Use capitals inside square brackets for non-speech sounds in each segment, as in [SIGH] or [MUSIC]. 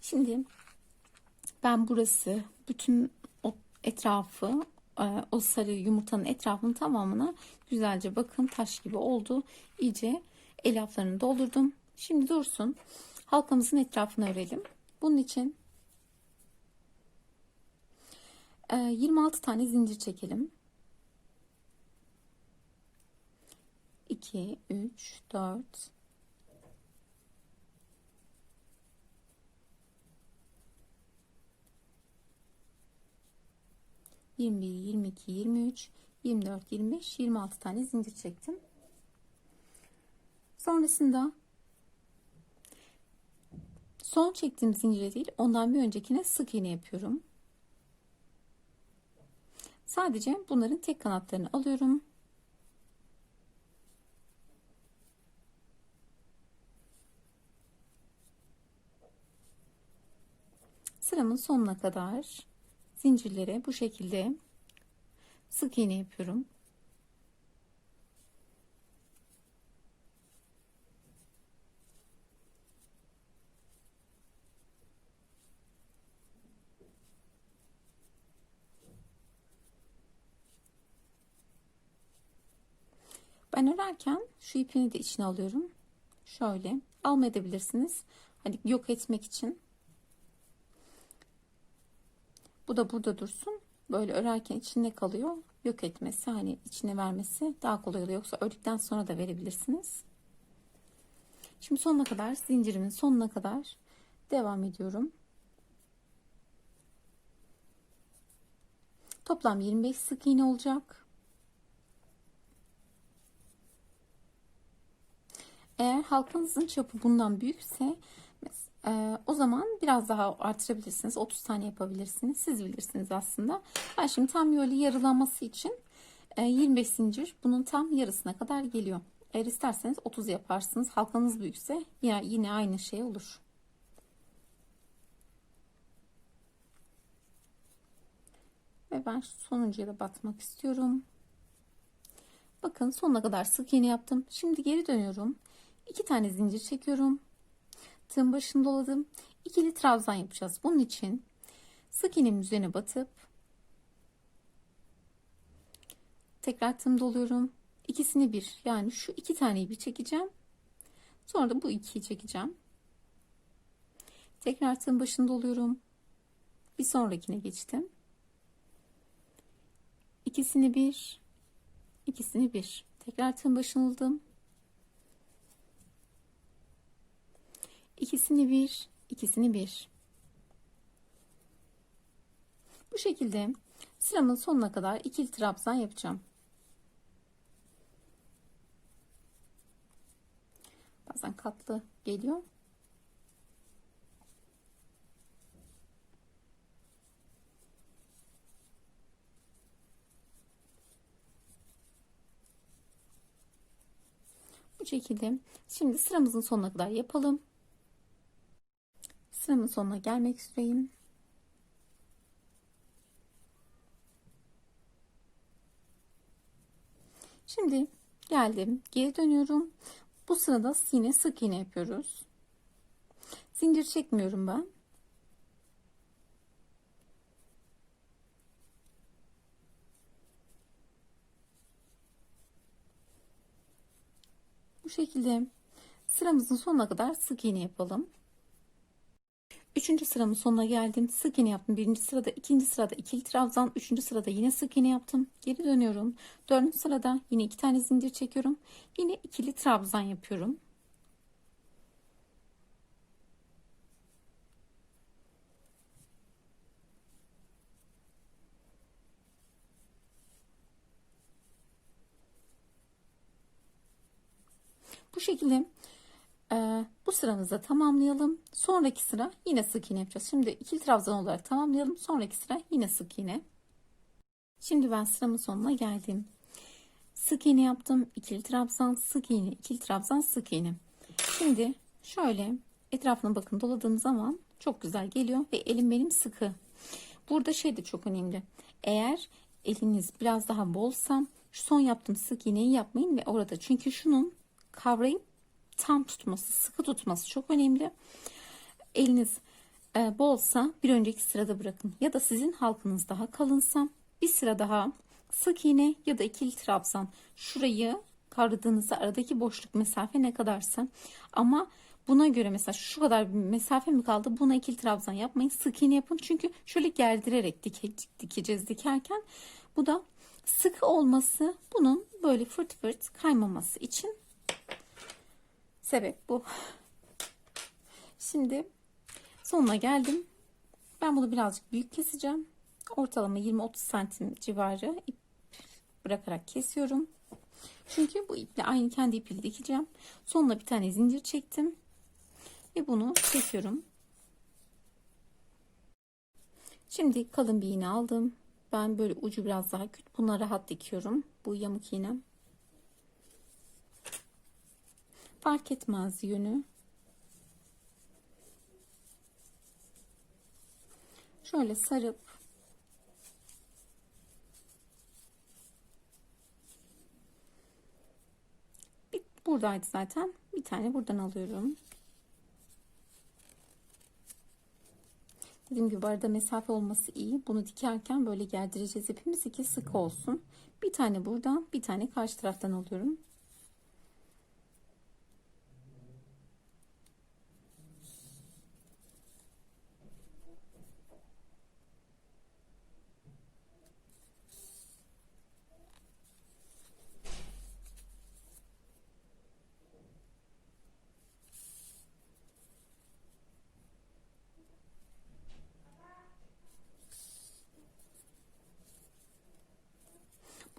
Şimdi ben burası bütün o etrafı e, o sarı yumurtanın etrafının tamamına güzelce bakın taş gibi oldu. İyice elyaflarını doldurdum. Şimdi dursun. Halkamızın etrafını örelim. Bunun için e, 26 tane zincir çekelim. 2, 3, 4, 21, 22, 23, 24, 25, 26 tane zincir çektim. Sonrasında son çektiğim zincire değil ondan bir öncekine sık iğne yapıyorum. Sadece bunların tek kanatlarını alıyorum. Sıramın sonuna kadar zincirlere bu şekilde sık iğne yapıyorum. Ben örerken şu ipini de içine alıyorum. Şöyle almayabilirsiniz. Hani yok etmek için bu da burada dursun. Böyle örerken içinde kalıyor. Yok etmesi hani içine vermesi daha kolay oluyor. Yoksa ördükten sonra da verebilirsiniz. Şimdi sonuna kadar zincirimin sonuna kadar devam ediyorum. Toplam 25 sık iğne olacak. Eğer halkanızın çapı bundan büyükse ee, o zaman biraz daha artırabilirsiniz. 30 tane yapabilirsiniz. Siz bilirsiniz aslında. Ben şimdi tam böyle yarılaması için e, 25 zincir bunun tam yarısına kadar geliyor. Eğer isterseniz 30 yaparsınız. Halkanız büyükse yine, yine aynı şey olur. Ve ben sonuncuya da batmak istiyorum. Bakın sonuna kadar sık iğne yaptım. Şimdi geri dönüyorum. İki tane zincir çekiyorum tığın başını doladım. İkili trabzan yapacağız. Bunun için sık iğnemin üzerine batıp tekrar tığım doluyorum. İkisini bir yani şu iki taneyi bir çekeceğim. Sonra da bu ikiyi çekeceğim. Tekrar tığın başını doluyorum. Bir sonrakine geçtim. İkisini bir, ikisini bir. Tekrar tığın başını doladım. İkisini bir, ikisini bir. Bu şekilde sıramın sonuna kadar ikili trabzan yapacağım. Bazen katlı geliyor. Bu şekilde şimdi sıramızın sonuna kadar yapalım. Sıramın sonuna gelmek üzereyim. Şimdi geldim. Geri dönüyorum. Bu sırada yine sık iğne yapıyoruz. Zincir çekmiyorum ben. Bu şekilde sıramızın sonuna kadar sık iğne yapalım. Üçüncü sıramın sonuna geldim. Sık iğne yaptım. Birinci sırada, ikinci sırada ikili trabzan. Üçüncü sırada yine sık iğne yaptım. Geri dönüyorum. Dördüncü sırada yine iki tane zincir çekiyorum. Yine ikili trabzan yapıyorum. Bu şekilde ee, bu sıramızda tamamlayalım. Sonraki sıra yine sık iğne yapacağız. Şimdi ikili trabzan olarak tamamlayalım. Sonraki sıra yine sık iğne. Şimdi ben sıramın sonuna geldim. Sık iğne yaptım. İkili trabzan, sık iğne, ikili trabzan, sık iğne. Şimdi şöyle etrafına bakın doladığım zaman çok güzel geliyor ve elim benim sıkı. Burada şey de çok önemli. Eğer eliniz biraz daha bolsa son yaptığım sık iğneyi yapmayın ve orada çünkü şunun kavrayıp tam tutması, sıkı tutması çok önemli. Eliniz e, bolsa bir önceki sırada bırakın. Ya da sizin halkınız daha kalınsa bir sıra daha sık iğne ya da ikili trabzan. Şurayı kavradığınızda aradaki boşluk mesafe ne kadarsa ama buna göre mesela şu kadar bir mesafe mi kaldı buna ikili trabzan yapmayın sık iğne yapın çünkü şöyle gerdirerek dike, dikeceğiz dikerken bu da sık olması bunun böyle fırt fırt kaymaması için sebep bu. Şimdi sonuna geldim. Ben bunu birazcık büyük keseceğim. Ortalama 20-30 santim civarı ip bırakarak kesiyorum. Çünkü bu iple aynı kendi iple dikeceğim. Sonuna bir tane zincir çektim. Ve bunu kesiyorum. Şimdi kalın bir iğne aldım. Ben böyle ucu biraz daha küt. Buna rahat dikiyorum. Bu yamuk iğnem. Fark etmez yönü. Şöyle sarıp bir buradaydı zaten. Bir tane buradan alıyorum. Dediğim gibi arada mesafe olması iyi. Bunu dikerken böyle gerdireceğiz hepimiz iki sık olsun. Bir tane buradan, bir tane karşı taraftan alıyorum.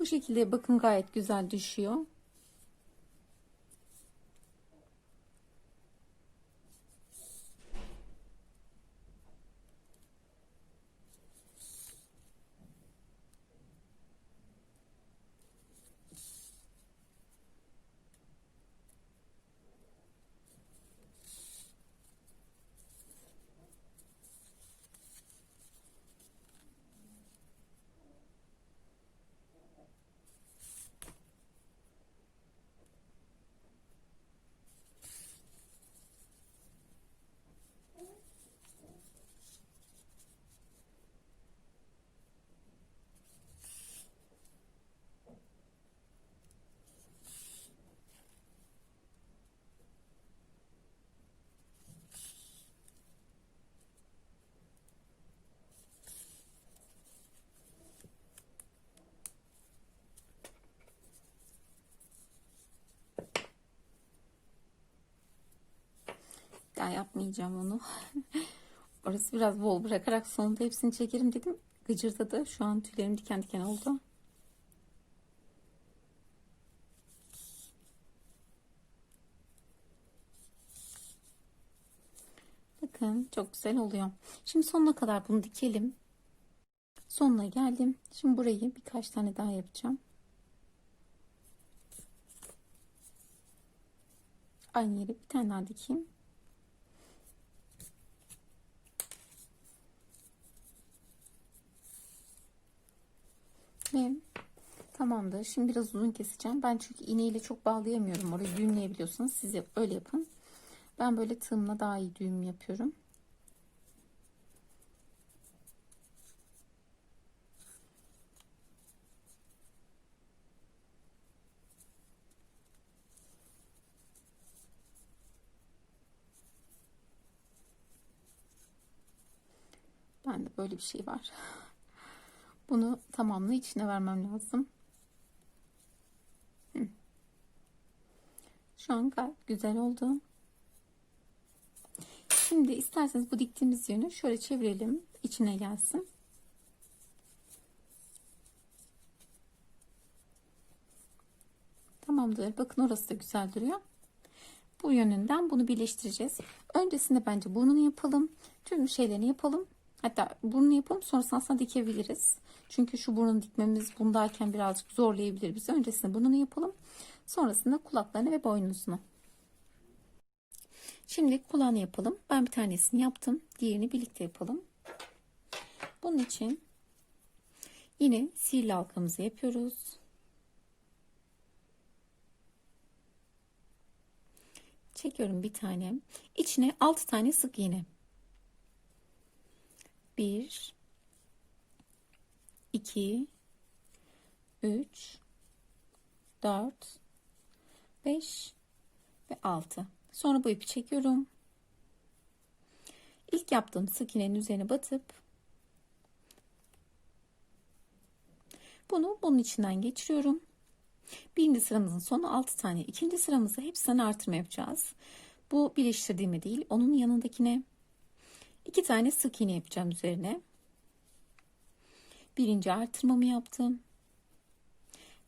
Bu şekilde bakın gayet güzel düşüyor. Daha yapmayacağım onu. [LAUGHS] Orası biraz bol bırakarak sonunda hepsini çekerim dedim. Gıcırdadı. Şu an tüylerim diken diken oldu. Bakın çok güzel oluyor. Şimdi sonuna kadar bunu dikelim. Sonuna geldim. Şimdi burayı birkaç tane daha yapacağım. Aynı yere bir tane daha dikeyim. Ve tamamdır. Şimdi biraz uzun keseceğim. Ben çünkü iğneyle çok bağlayamıyorum. Orayı düğümleyebiliyorsunuz. Siz yap, öyle yapın. Ben böyle tığımla daha iyi düğüm yapıyorum. Bende böyle bir şey var. [LAUGHS] Bunu tamamla içine vermem lazım. Şu an gayet güzel oldu. Şimdi isterseniz bu diktiğimiz yönü şöyle çevirelim. içine gelsin. Tamamdır. Bakın orası da güzel duruyor. Bu yönünden bunu birleştireceğiz. Öncesinde bence burnunu yapalım. Tüm şeylerini yapalım. Hatta burnunu yapalım sonrasında aslında dikebiliriz. Çünkü şu burnunu dikmemiz bundayken birazcık zorlayabilir bizi. Öncesinde burnunu yapalım. Sonrasında kulaklarını ve boynuzunu. Şimdi kulağını yapalım. Ben bir tanesini yaptım. Diğerini birlikte yapalım. Bunun için yine sihirli halkamızı yapıyoruz. Çekiyorum bir tane. İçine 6 tane sık iğne. 1 2 3 4 5 ve 6 sonra bu ipi çekiyorum. İlk yaptığım sık iğnenin üzerine batıp bunu bunun içinden geçiriyorum. Birinci sıramızın sonu 6 tane. İkinci sıramızda hepsinden artırma yapacağız. Bu birleştirdiğime değil onun yanındakine iki tane sık iğne yapacağım üzerine. Birinci artırmamı yaptım.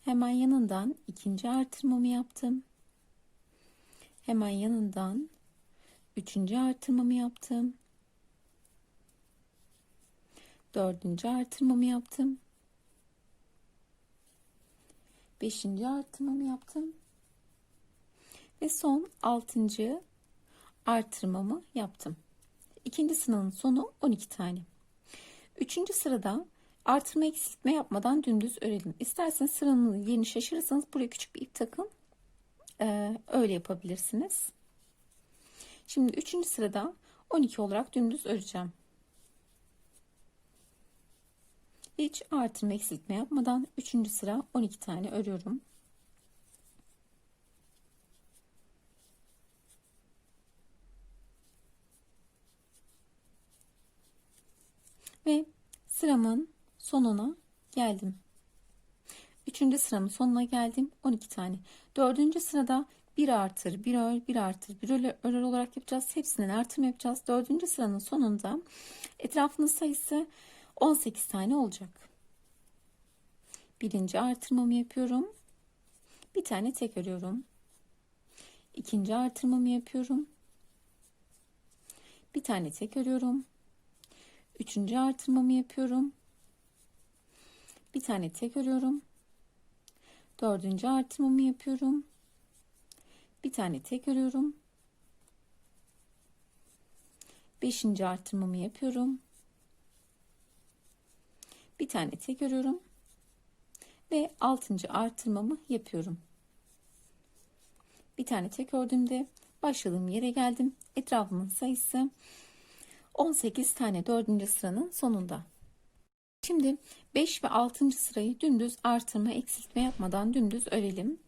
Hemen yanından ikinci artırmamı yaptım. Hemen yanından üçüncü artırmamı yaptım. Dördüncü artırmamı yaptım. Beşinci artırmamı yaptım. Ve son altıncı artırmamı yaptım İkinci sıranın sonu 12 tane üçüncü sırada artırma eksiltme yapmadan dümdüz örelim isterseniz sıranın yerini şaşırırsanız buraya küçük bir ip takın ee, öyle yapabilirsiniz şimdi üçüncü sırada 12 olarak dümdüz öreceğim hiç artırma eksiltme yapmadan 3. sıra 12 tane örüyorum. Ve sıramın sonuna geldim. 3. sıramın sonuna geldim. 12 tane. 4. sırada 1 artır, 1 ör, 1 artır, 1 ör, ör olarak yapacağız. Hepsinden artırma yapacağız. 4. sıranın sonunda etrafının sayısı 18 tane olacak. Birinci artırmamı yapıyorum. Bir tane tek örüyorum. İkinci artırmamı yapıyorum. Bir tane tek örüyorum. Üçüncü artırmamı yapıyorum. Bir tane tek örüyorum. Dördüncü artırmamı yapıyorum. Bir tane tek örüyorum. Beşinci artırmamı yapıyorum bir tane tek örüyorum ve altıncı artırmamı yapıyorum bir tane tek ördüğümde başladığım yere geldim etrafımın sayısı 18 tane dördüncü sıranın sonunda şimdi 5 ve 6. sırayı dümdüz artırma eksiltme yapmadan dümdüz örelim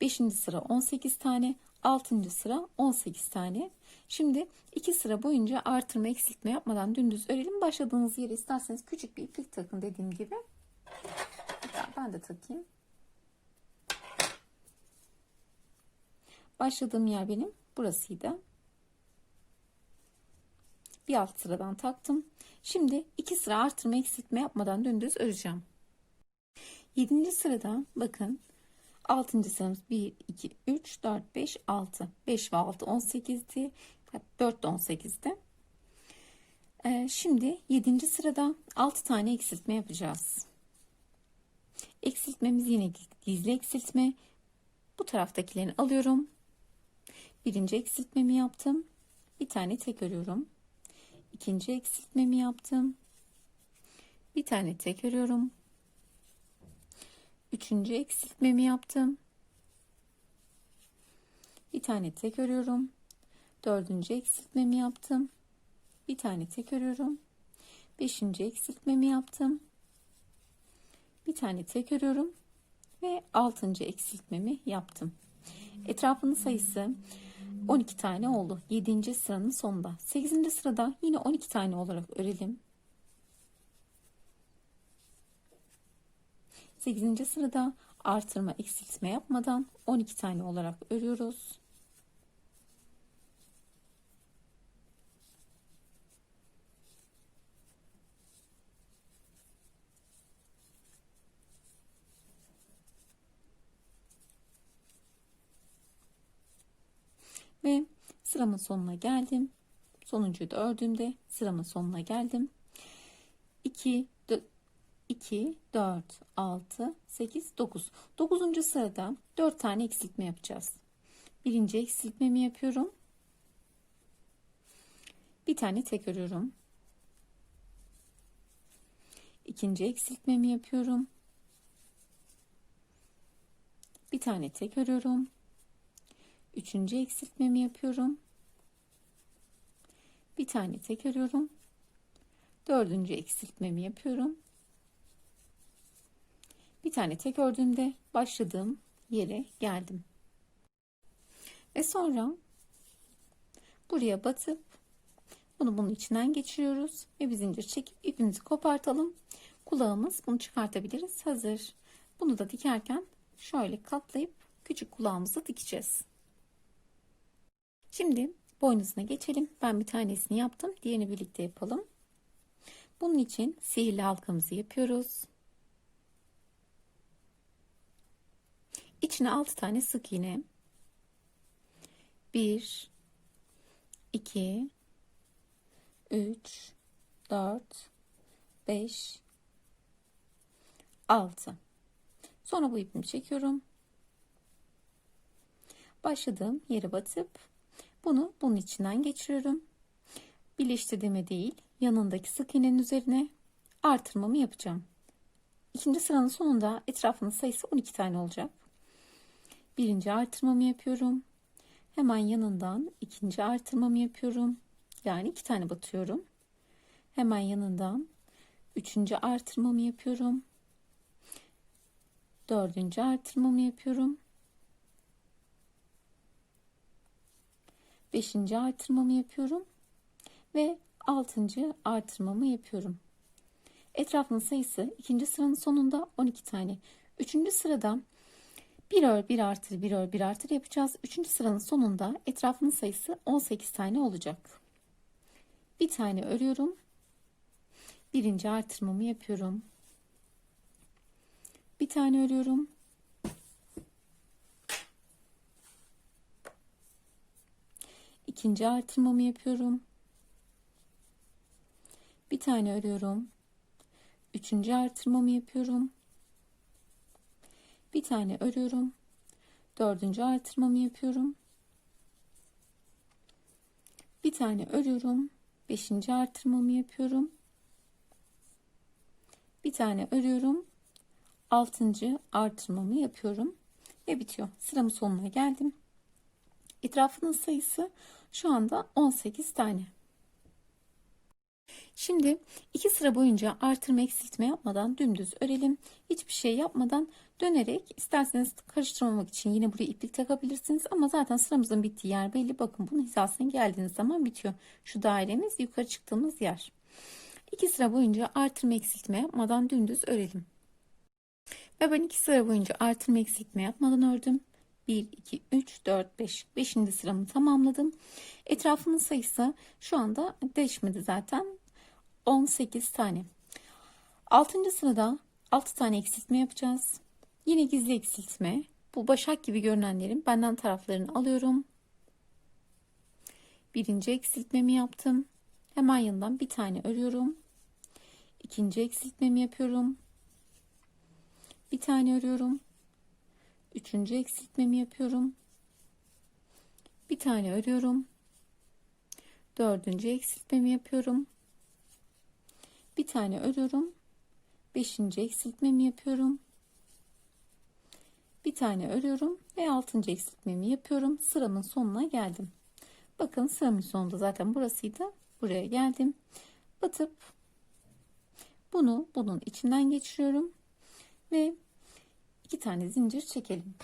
5. sıra 18 tane 6. sıra 18 tane Şimdi iki sıra boyunca artırma eksiltme yapmadan dümdüz örelim. Başladığınız yere isterseniz küçük bir iplik takın dediğim gibi. Ben de takayım. Başladığım yer benim burasıydı. Bir alt sıradan taktım. Şimdi iki sıra artırma eksiltme yapmadan dümdüz öreceğim. 7. sırada bakın 6. sıramız 1 2 3 4 5 6 5 ve 6 18'di 4 de 18'di. Ee, şimdi 7. sırada 6 tane eksiltme yapacağız. Eksiltmemiz yine gizli eksiltme. Bu taraftakilerini alıyorum. Birinci eksiltmemi yaptım. Bir tane tek örüyorum. İkinci eksiltmemi yaptım. Bir tane tek örüyorum. Üçüncü eksiltmemi yaptım. Bir tane tek örüyorum dördüncü eksiltmemi yaptım bir tane tek örüyorum beşinci eksiltmemi yaptım bir tane tek örüyorum ve altıncı eksiltmemi yaptım etrafının sayısı 12 tane oldu 7. sıranın sonunda 8. sırada yine 12 tane olarak örelim 8. sırada artırma eksiltme yapmadan 12 tane olarak örüyoruz ve sıramın sonuna geldim. Sonuncuyu da ördüğümde sıramın sonuna geldim. 2 2 4 6 8 9 9. sırada 4 tane eksiltme yapacağız. Birinci eksiltmemi yapıyorum. Bir tane tek örüyorum. İkinci eksiltmemi yapıyorum. Bir tane tek örüyorum. Üçüncü eksiltmemi yapıyorum. Bir tane tek örüyorum. Dördüncü eksiltmemi yapıyorum. Bir tane tek ördüğümde başladığım yere geldim. Ve sonra buraya batıp bunu bunun içinden geçiriyoruz ve bir zincir çekip ipimizi kopartalım. Kulağımız bunu çıkartabiliriz. Hazır. Bunu da dikerken şöyle katlayıp küçük kulağımızı dikeceğiz. Şimdi boynuzuna geçelim. Ben bir tanesini yaptım. Diğerini birlikte yapalım. Bunun için sihirli halkamızı yapıyoruz. İçine 6 tane sık iğne. 1 2 3 4 5 6 Sonra bu ipimi çekiyorum. Başladığım yere batıp bunu bunun içinden geçiriyorum. Birleştirdiğime değil, yanındaki sık iğnenin üzerine artırmamı yapacağım. İkinci sıranın sonunda etrafının sayısı 12 tane olacak. Birinci artırmamı yapıyorum. Hemen yanından ikinci artırmamı yapıyorum. Yani iki tane batıyorum. Hemen yanından üçüncü artırmamı yapıyorum. Dördüncü artırmamı yapıyorum. Beşinci artırmamı yapıyorum. Ve altıncı artırmamı yapıyorum. Etrafının sayısı ikinci sıranın sonunda 12 tane. Üçüncü sırada bir ör bir artır bir ör bir artır yapacağız. Üçüncü sıranın sonunda etrafının sayısı 18 tane olacak. Bir tane örüyorum. Birinci artırmamı yapıyorum. Bir tane örüyorum. İkinci artırmamı yapıyorum. Bir tane örüyorum. Üçüncü artırmamı yapıyorum. Bir tane örüyorum. Dördüncü artırmamı yapıyorum. Bir tane örüyorum. Beşinci artırmamı yapıyorum. Bir tane örüyorum. Altıncı artırmamı yapıyorum. Ve bitiyor. Sıramın sonuna geldim. Etrafının sayısı şu anda 18 tane. Şimdi iki sıra boyunca artırma eksiltme yapmadan dümdüz örelim. Hiçbir şey yapmadan dönerek isterseniz karıştırmamak için yine buraya iplik takabilirsiniz. Ama zaten sıramızın bittiği yer belli. Bakın bunun hizasına geldiğiniz zaman bitiyor. Şu dairemiz yukarı çıktığımız yer. İki sıra boyunca artırma eksiltme yapmadan dümdüz örelim. Ve ben iki sıra boyunca artırma eksiltme yapmadan ördüm. 1, 2, 3, 4, 5. 5. sıramı tamamladım. Etrafının sayısı şu anda değişmedi zaten. 18 tane. 6. sırada 6 tane eksiltme yapacağız. Yine gizli eksiltme. Bu başak gibi görünenlerin benden taraflarını alıyorum. Birinci eksiltmemi yaptım. Hemen yanından bir tane örüyorum. İkinci eksiltmemi yapıyorum. Bir tane örüyorum. Üçüncü eksiltmemi yapıyorum. Bir tane örüyorum. Dördüncü eksiltmemi yapıyorum. Bir tane örüyorum. Beşinci eksiltmemi yapıyorum. Bir tane örüyorum ve altıncı eksiltmemi yapıyorum. Sıramın sonuna geldim. Bakın sıramın sonunda zaten burasıydı. Buraya geldim. Batıp bunu bunun içinden geçiriyorum ve iki tane zincir çekelim.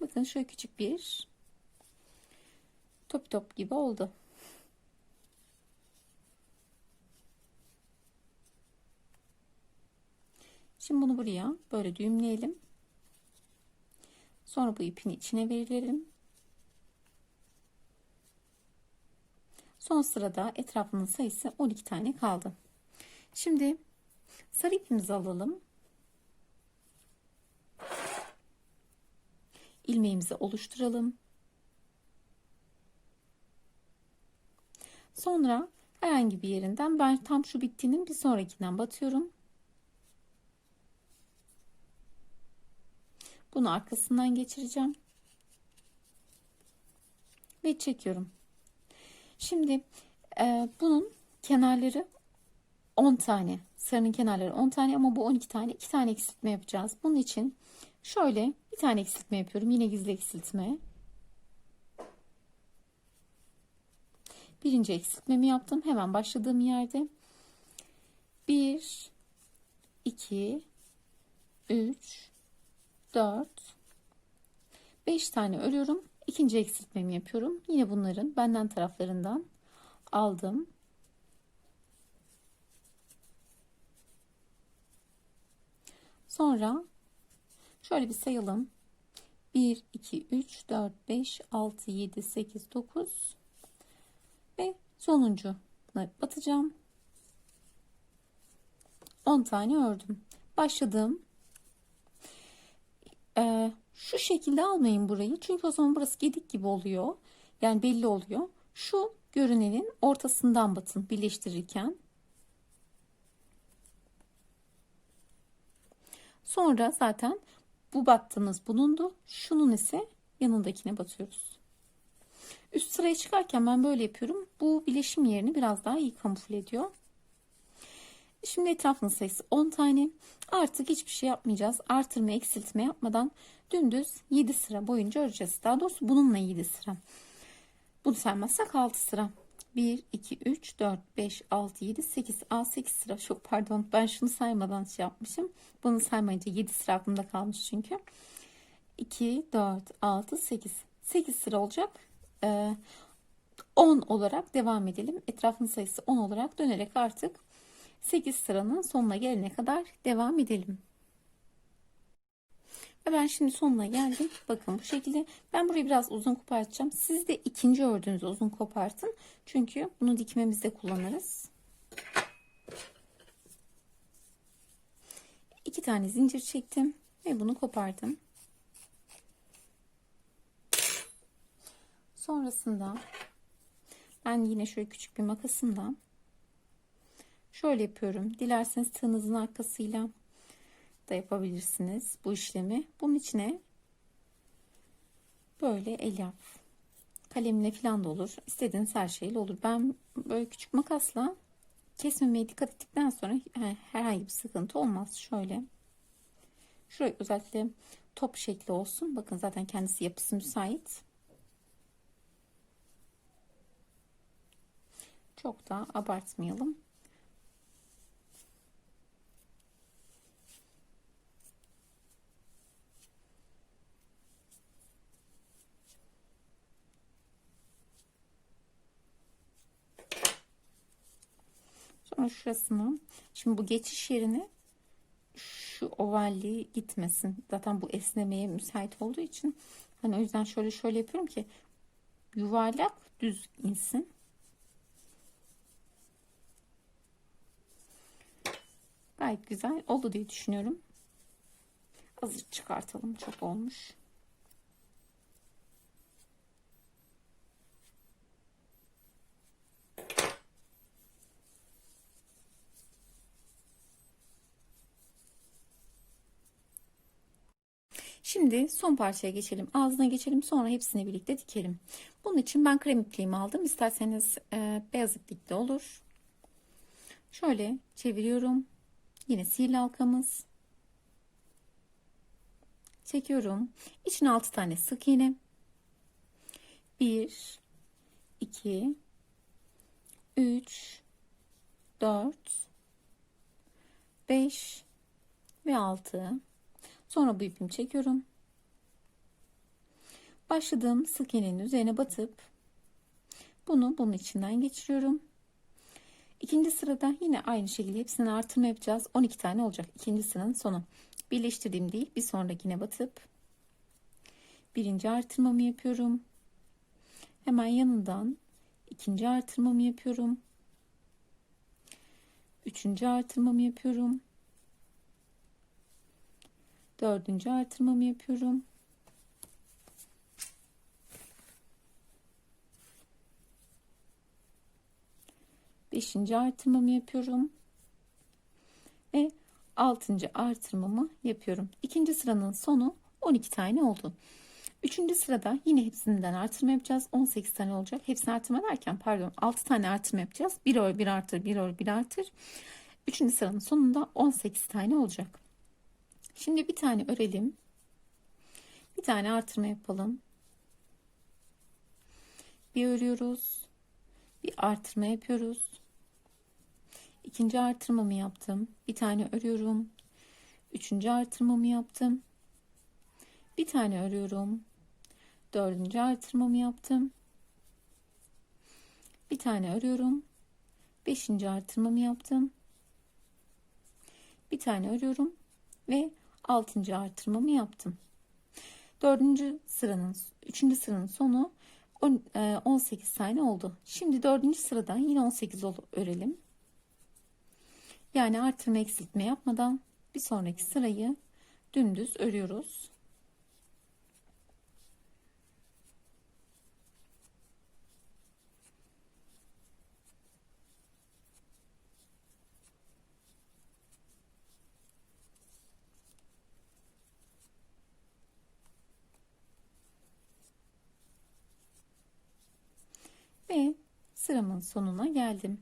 Bakın şöyle küçük bir top top gibi oldu. Şimdi bunu buraya böyle düğümleyelim. Sonra bu ipin içine verelim. Son sırada etrafının sayısı 12 tane kaldı. Şimdi sarı ipimizi alalım. ilmeğimizi oluşturalım. Sonra herhangi bir yerinden ben tam şu bittiğinin bir sonrakinden batıyorum. Bunu arkasından geçireceğim. Ve çekiyorum. Şimdi e, bunun kenarları 10 tane. Sarının kenarları 10 tane ama bu 12 tane. 2 tane eksiltme yapacağız. Bunun için şöyle bir tane eksiltme yapıyorum. Yine gizli eksiltme. birinci eksiltmemi yaptım. Hemen başladığım yerde 1 2 3 4 5 tane örüyorum. İkinci eksiltmemi yapıyorum. Yine bunların benden taraflarından aldım. Sonra şöyle bir sayalım. 1, 2, 3, 4, 5, 6, 7, 8, 9 ve sonuncu batacağım. 10 tane ördüm. Başladım. Ee, şu şekilde almayın burayı. Çünkü o zaman burası gedik gibi oluyor. Yani belli oluyor. Şu görünenin ortasından batın birleştirirken. Sonra zaten bu battığımız bulundu. Şunun ise yanındakine batıyoruz. Üst sıraya çıkarken ben böyle yapıyorum. Bu bileşim yerini biraz daha iyi kamufle ediyor. Şimdi etrafının sayısı 10 tane. Artık hiçbir şey yapmayacağız. Artırma, eksiltme yapmadan dümdüz 7 sıra boyunca öreceğiz. Daha doğrusu bununla 7 sıra. Bunu saymazsak 6 sıra. 1, 2, 3, 4, 5, 6, 7, 8. Aa 8 sıra. Çok pardon. Ben şunu saymadan şey yapmışım. Bunu saymayınca 7 sıra aklımda kalmış çünkü. 2, 4, 6, 8. 8 sıra olacak. Ee, 10 olarak devam edelim. Etrafın sayısı 10 olarak dönerek artık 8 sıranın sonuna gelene kadar devam edelim. Ve ben şimdi sonuna geldim. Bakın bu şekilde. Ben burayı biraz uzun kopartacağım. Siz de ikinci ördüğünüzü uzun kopartın. Çünkü bunu dikmemizde kullanırız. İki tane zincir çektim ve bunu kopardım. Sonrasında ben yine şöyle küçük bir makasımla şöyle yapıyorum. Dilerseniz tığınızın arkasıyla da yapabilirsiniz bu işlemi. Bunun içine böyle elyaf kalemle falan da olur. İstediğiniz her şeyle olur. Ben böyle küçük makasla kesmemeye dikkat ettikten sonra herhangi bir sıkıntı olmaz. Şöyle şuraya özellikle top şekli olsun. Bakın zaten kendisi yapısı müsait. Çok da abartmayalım. Sonra şurasını şimdi bu geçiş yerine şu ovalliği gitmesin. Zaten bu esnemeye müsait olduğu için hani o yüzden şöyle şöyle yapıyorum ki yuvarlak düz insin. Gayet güzel oldu diye düşünüyorum. Azıcık çıkartalım. Çok olmuş. Şimdi son parçaya geçelim. Ağzına geçelim. Sonra hepsini birlikte dikelim. Bunun için ben krem ipliğimi aldım. İsterseniz e, beyaz iplik de olur. Şöyle çeviriyorum. Yine sihirli halkamız. Çekiyorum. İçine 6 tane sık iğne. 1 2 3 4 5 ve 6 Sonra bu ipimi çekiyorum. Başladığım sık iğnenin üzerine batıp bunu bunun içinden geçiriyorum. İkinci sırada yine aynı şekilde hepsini artırma yapacağız. 12 tane olacak. İkinci sıranın sonu. Birleştirdiğim değil bir sonrakine batıp birinci artırmamı yapıyorum. Hemen yanından ikinci artırmamı yapıyorum. Üçüncü artırmamı yapıyorum. Dördüncü artırmamı yapıyorum. Beşinci artırmamı yapıyorum. Ve altıncı artırmamı yapıyorum. İkinci sıranın sonu 12 tane oldu. Üçüncü sırada yine hepsinden artırma yapacağız. 18 tane olacak. Hepsini artırma derken pardon 6 tane artırma yapacağız. Bir ör bir artır bir ör bir artır. Üçüncü sıranın sonunda 18 tane olacak. Şimdi bir tane örelim. Bir tane artırma yapalım. Bir örüyoruz. bir artırma yapıyoruz. İkinci artırmamı yaptım. Bir tane örüyorum. Üçüncü artırmamı yaptım. Bir tane örüyorum. Dördüncü artırmamı yaptım. Bir tane örüyorum. Beşinci artırmamı yaptım. Bir tane örüyorum ve altıncı artırmamı yaptım. Dördüncü sıranın, üçüncü sıranın sonu on- e, 18 tane oldu. Şimdi dördüncü sıradan yine 18 ol- örelim. Yani artırma eksiltme yapmadan bir sonraki sırayı dümdüz örüyoruz. Ve sıramın sonuna geldim.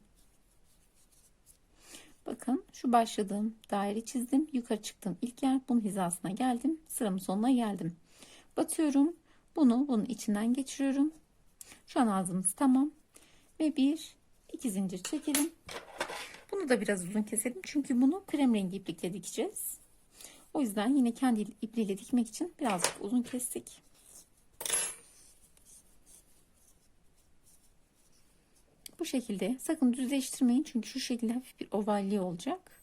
Bakın şu başladığım daire çizdim. Yukarı çıktım. İlk yer bunun hizasına geldim. Sıramın sonuna geldim. Batıyorum. Bunu bunun içinden geçiriyorum. Şu an ağzımız tamam. Ve bir iki zincir çekelim. Bunu da biraz uzun keselim. Çünkü bunu krem rengi iplikle dikeceğiz. O yüzden yine kendi ipliğiyle dikmek için birazcık uzun kestik. Bu şekilde sakın düzleştirmeyin çünkü şu şekilde hafif bir ovalliği olacak.